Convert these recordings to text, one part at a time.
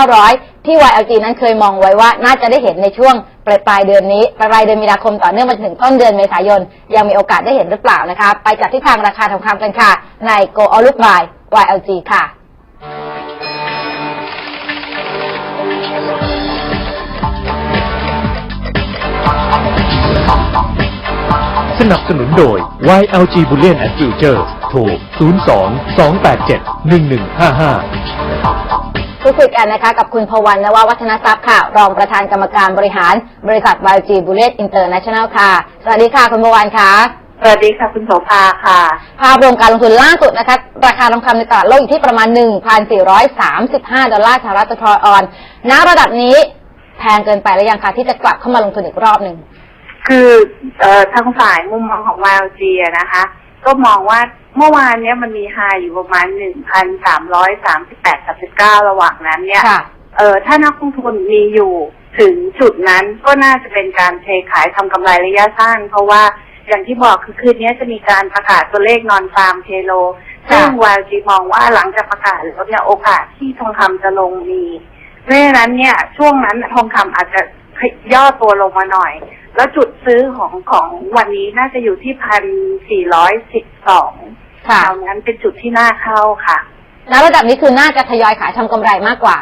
1,500 ที่ YLG นั้นเคยมองไว้ว่าน่าจะได้เห็นในช่วงปลายปลายเดือนนี้ปลายเดือนมีนาคมต่อเนื่องมาถึงต้นเดือนเมษายน ยังมีโอกาสได้เห็นหรือเปล่านะคะไปจับที่ทางราคาทองคำกันค่ะ ใน Go All Look By YLG ค่ะสนับสนุนโดย YLG Bullion and Future โทร 02 287 1155 พูดคุยกันนะคะกับคุณพวันนววัฒนทรัพย์ค่ะ รองประธานกรรมการบริหารบริษัท YG Bullet International ค่ะ สวัสดีค่ะคุณพวันค่ะ สวัสดีค่ะคุณโสภาค่ะ ภาพรวมการลงทุนล่าสุดนะคะ ราคาทองคำในตลาดโลกอยู่ที่ประมาณ 1,435 ดอลลาร์สหรัฐต่อทรอยออนณระดับนี้แพงเกินไปแล้วยังคะที่จะกลับเข้ามาลงทุนอีกรอบหนึ่งคือเอ่อทางฝ่ายมุมมองของ YLG อะนะคะ ก็มองว่า เมื่อวานเนี้ยมันมีไฮอยู่ประมาณ1,338 39ระหว่างนั้นเนี่ยค่ะ เออถ้านักลงทุนมีอยู่ถึงจุดนั้นก็น่าจะเป็นการเทขายทำกำไรระยะสั้นเพราะว่าอย่างที่บอกคือคืนนี้จะมีการประกาศตัวเลขนอนฟาร์มเทโล ซึ่ง YLG มองว่าหลังจากประกาศแล้วเนี่ยโอกาสที่ทองคำจะลงมีเพราะฉะนั้นเนี่ย ช่วงนั้นทองคำอาจจะย่อตัวลงมาหน่อย แล้วจุดซื้อของของวันนี้น่าจะอยู่ที่พันสี่ร้อยสิบสอง ค่ะ แถวนั้นเป็นจุดที่น่าเข้าค่ะณระดับนี้คือน่าจะทยอยขายทำกำไรมากกว่า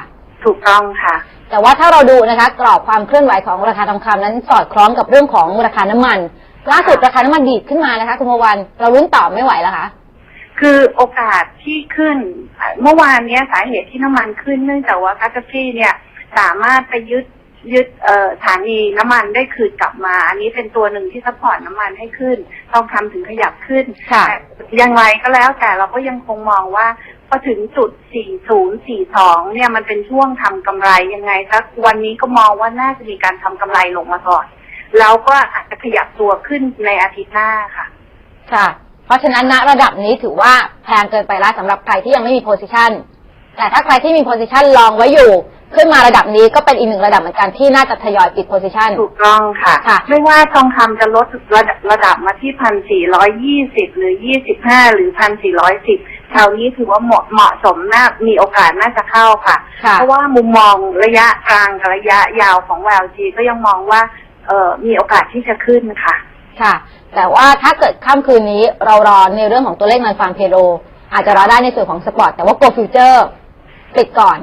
ถูกต้องค่ะ แต่ว่าถ้าเราดูนะคะกรอบความเคลื่อนไหวของราคาทองคำนั้นสอดคล้องกับเรื่องของราคาน้ำมัน ล่าสุดราคาน้ำมันดีดขึ้นมานะคะ คุณพวันเราลุ้นต่อไม่ไหวแล้วคะ คือโอกาสที่ขึ้นเอ่อเมื่อวานเนี้ยสาเหตุที่น้ำมันขึ้นเนื่องจากว่ากาตาฟี่เนี่ย สามารถไปยึด ยึดเอ่อสถานีน้ำมันได้คืนกลับมา อันนี้เป็นตัวหนึ่งที่ซัพพอร์ตน้ำมันให้ขึ้นทองคำถึงขยับขึ้นค่ะแต่อย่างไรก็แล้วแต่เราก็ยังคงมองว่าพอถึงจุด 4042 เนี่ยมันเป็นช่วงทำกำไรยังไงสักวันนี้ก็มองว่าน่าจะมีการทำกำไรลงมาก่อนแล้วก็อาจจะขยับตัวขึ้นในอาทิตย์หน้าค่ะ ค่ะ เพราะฉะนั้นณระดับนี้ถือว่าแพงเกินไปแล้วสำหรับใครที่ยังไม่มีโพซิชันแต่ถ้าใครที่มีโพซิชันลองไว้อยู่ ขึ้นมาระดับนี้ก็เป็นอีกหนึ่งระดับเหมือนกันที่น่าจะทยอยปิดโพซิชัน ถูกต้องค่ะ ค่ะไม่ว่าทองคำจะลดระดับระดับมาที่พันสี่ร้อยยี่สิบหรือยี่สิบห้าหรือพันสี่ร้อยสิบแถวนี้ถือว่าเหมาะเหมาะสมน่ามีโอกาสน่าจะเข้าค่ะ ค่ะเพราะว่ามุมมองระยะกลางกับระยะยาวของ YLG ก็ยังมองว่าเอ่อมีโอกาสที่จะขึ้นค่ะ ค่ะ แต่ว่าถ้าเกิดค่ำคืนนี้เรารอในเรื่องของตัวเลขเงินฟาร์มเพโลอาจจะรอได้ในส่วนของสปอร์ตแต่ว่า Go Future ปิดก่อน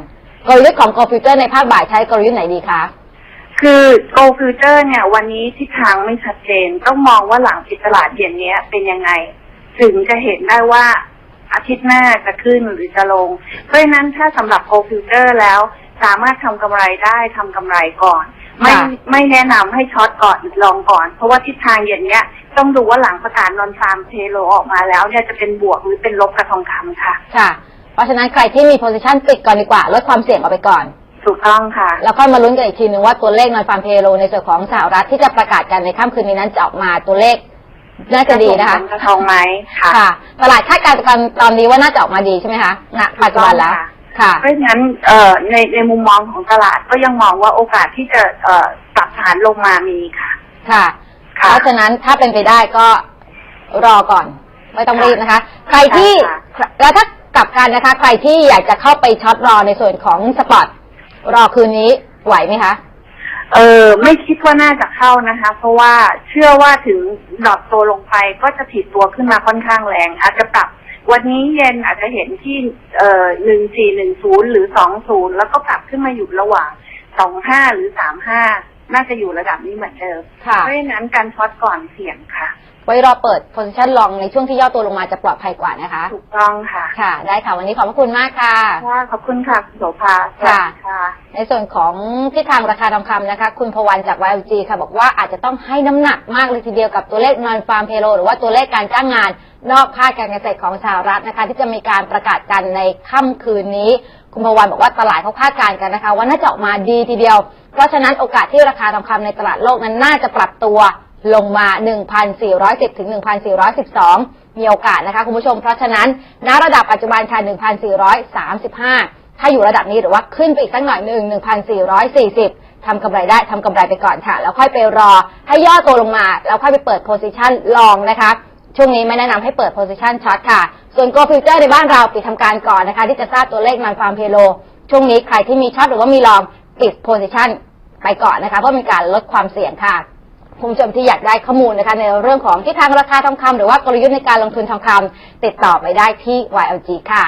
กลยุทธ์ของ Go Future ในภาคบ่ายใช้กลยุทธ์ไหนดีคะ คือ Go Future เนี่ย วันนี้ทิศทางไม่ชัดเจน ต้องมองว่าหลังปิดตลาดเย็นเนี้ยเป็นยังไง ถึงจะเห็นได้ว่าอาทิตย์หน้าจะขึ้นหรือจะลง เพราะฉะนั้นถ้าสำหรับ Go Future แล้ว สามารถทำกำไรได้ทำกำไรก่อน ไม่ค่ะไม่แนะนำให้ช็อตก่อนลองก่อน เพราะว่าทิศทางเย็นเนี้ยต้องดูว่าหลังประกาศนอนฟาร์มเทโลออกมาแล้วเนี่ยจะเป็นบวกหรือเป็นลบกับทองคำค่ะ ค่ะ เพราะฉะนั้นใครที่มีโพซิชันปิดก่อนดีกว่าลดความเสี่ยงออกไปก่อน ถูกต้องค่ะ แล้วค่อยมาลุ้นกันอีกทีนึงว่าตัวเลขเงินฟาร์มเพโลในส่วนของสหรัฐที่จะประกาศกันในค่ำคืนนี้นั้นจะออกมาตัวเลขน่าจะดีนะคะกระทองไหมค่ะค่ะ ตลาดคาดการณ์กันตอนนี้ว่าน่าจะออกมาดีใช่ไหมคะณปัจจุบันแล้วค่ะเพราะฉะนั้นเอ่อในในมุมมองของตลาดก็ยังมองว่าโอกาสที่จะเอ่อปรับฐานลงมามีค่ะ ค่ะค่ะเพราะฉะนั้นถ้าเป็นไปได้ก็รอก่อน ไม่ต้องรีบนะคะ ใครที่ค่ะแล้วถ้าก ลับกันนะคะ ใครที่อยากจะเข้าไปช็อตรอในส่วนของสปอตรอคืนนี้ไหวไหมคะ เออไม่คิดว่าน่าจะเข้านะคะ เพราะว่าเชื่อว่าถึงดรอปตัวลงไปก็จะผิดตัวขึ้นมาค่อนข้างแรง อาจจะปรับวันนี้เย็นอาจจะเห็นที่เอ่อหนึ่งสี่หนึ่งศูนย์หรือสองศูนย์แล้วก็ปรับขึ้นมาอยู่ระหว่างสองห้าหรือสามห้าน่าจะอยู่ระดับนี้เหมือนเดิมค่ะเพราะฉะนั้นการช็อตก่อนเสี่ยงค่ะไว้รอเปิดโพซิชันลองในช่วงที่ย่อตัวลงมาจะปลอดภัยกว่านะคะ ถูกต้องค่ะ ค่ะ ได้ค่ะวันนี้ขอบพระคุณมากค่ะ ค่ะ ขอบคุณค่ะคุณโสภาสวัสดีค่ะ ในส่วนของทิศทางราคาทองคำนะคะ คุณพวันจาก YLG ค่ะ บอกว่าอาจจะต้องให้น้ำหนักมากเลยทีเดียวกับตัวเลข non farm payroll หรือว่าตัวเลขการจ้างงาน นอกภาคการเกษตรของสหรัฐนะคะ ที่จะมีการประกาศกันในค่ำคืนนี้ คุณพวันบอกว่าตลาดเขาคาดการณ์กันนะคะ ว่าน่าจะออกมาดีทีเดียว เพราะฉะนั้นโอกาสที่ราคาทองคำในตลาดโลกนั้นน่าจะปรับตัว ลงมา 1,410 ถึง 1,412 มีโอกาสนะคะคุณผู้ชม เพราะฉะนั้น ณ ระดับปัจจุบันค่ะ 1,435 ถ้าอยู่ระดับนี้หรือว่าขึ้นไปอีกสักหน่อยหนึ่ง1,440 ทำกำไรได้ทำกำไรไปก่อนค่ะ แล้วค่อยไปรอให้ย่อตัวลงมา แล้วค่อยไปเปิดโพซิชันลองนะคะ ช่วงนี้ไม่แนะนำให้เปิดโพซิชันช็อตค่ะ ส่วน Go Future ในบ้านเราปิดทำการก่อนนะคะ ที่จะทราบตัวเลขมันฟาร์มเพโล ช่วงนี้ใครที่มีช็อตหรือว่ามีลองปิดโพซิชันไปก่อนนะคะ เพื่อเป็นการลดความเสี่ยงค่ะ คุณผู้ชมที่อยากได้ข้อมูลนะคะในเรื่องของทิศทางราคาทองคำหรือว่ากลยุทธ์ในการลงทุนทองคำติดต่อไปได้ที่ YLG ค่ะ